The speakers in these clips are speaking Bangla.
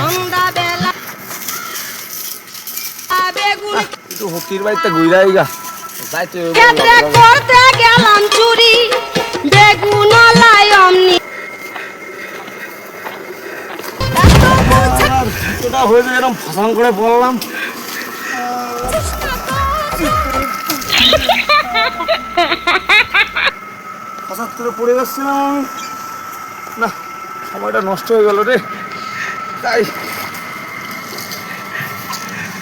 সন্ধ্যাবেলা বেগুন একটু হকির বাড়িতে ঘুরাই গা। ক্ষেত্রে করতে গেলাম চুরি বেগুন লাই অমনি। আর জুতোটা হয়েছে এরকম ফাঁসান করে পড়ে যাচ্ছিলাম না সময়টা নষ্ট হয়ে গেল রে। তাই।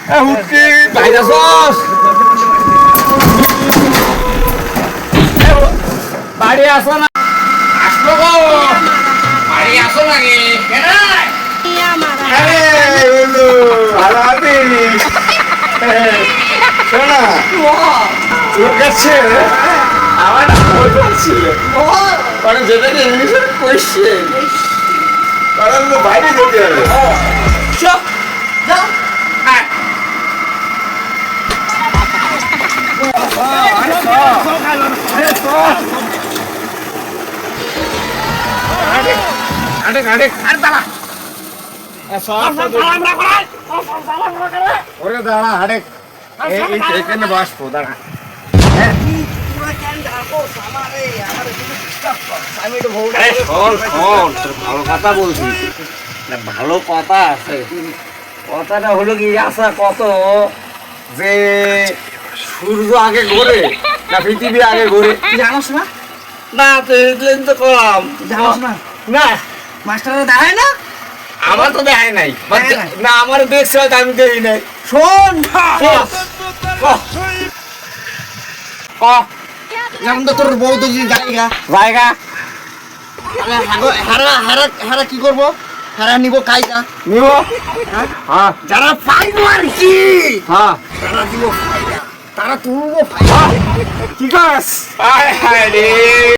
এ, হুটকি। বাইরে? এ, বাড়ি আসো না। আসলো গো। বাড়ি আসো কেন আমার শোনা তোর কাছে বই ছিল কারণ যেটা ইংলিশে কইছে। কারণ বাইরে যেতে হবে। চপ যাও। আরে আরে। আরে দাঁড়া। ওরে দাঁড়া হাড়ে এখানে বাসবো দাঁড়া। আরে শোন শোন তোর ভালো কথা বলছি। না ভালো কথা আছে। কথাটা হলো কি আশা কত যে সূর্য আগে ঘোরে না পৃথিবী আগে ঘোরে? জানোস না? না তো এগুলেন তো কম। জানোস না? না। মাস্টাররা দেখায় না? আমার তো দেখায় নাই। না আমার দেখছে হয়তো আমি দেখি নাই। শোন ক। যেমন তো তোর বউ তো জায়গা। জায়গা? হারা হারা হারা কি করব? হারা নিব কাইটা নিব? হ্যাঁ? যারা পাইবো আর কি হ্যাঁ। তারা দিব তারা তুলবো কি কাজ? হায় হায় রে!